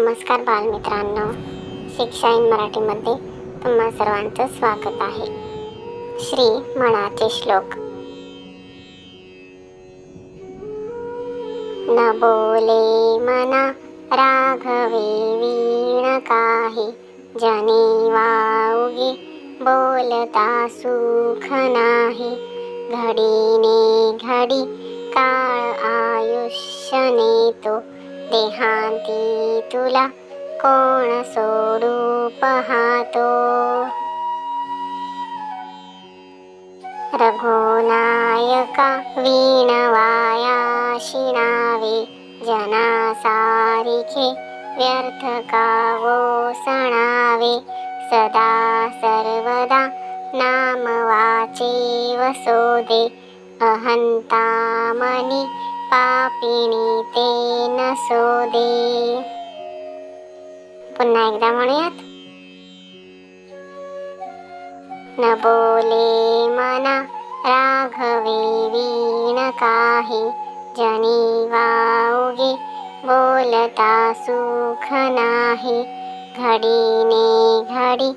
नमस्कार बालमित्रांनो. शिक्षा इन मराठीमध्ये तुम्हा सर्वांचं स्वागत आहे. श्री मनाचे श्लोक. न बोले मना राघवे वीण काही जने वाऊगे बोलता सुख नाही. घडीने घडी काळ आयुष्य नेतो देहांती तुला कोण सोडू पाहतो रघुनायका वीणवाया शिणावे जना सारिखे व्यर्थ कावो सणावे। सदा सर्वदा नाम वाचे वसोदे अहंता मनी पापिणी ते नसोदे. पुन्हा एकदा म्हणूयात. न बोले मना राघवे वीण काही जनी वाऊगे बोलता सुख नाही. घडीने घडी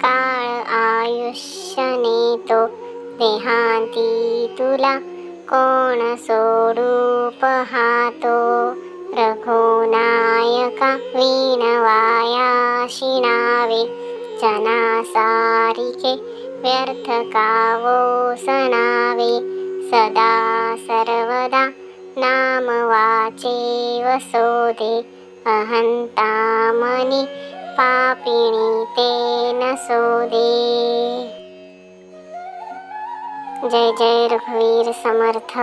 काळ आयुष्य नेतो देहांती तुला कोणस्वरूपहातो रघुनायक रघुनायकवीणवायाशिनावे जनासारिके व्यर्थकावोसनावे सदा सर्वदा नाम वाचेव सोदे अहन्तामनि पापिणी तेन सोदे। जय जय रघुवीर समर्थ.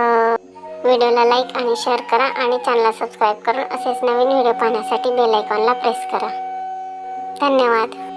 व्हिडिओला लाईक आणि शेअर करा आणि चॅनलला सबस्क्राईब करून असेच नवीन व्हिडिओ पाहण्यासाठी बेल आयकॉनला प्रेस करा. धन्यवाद.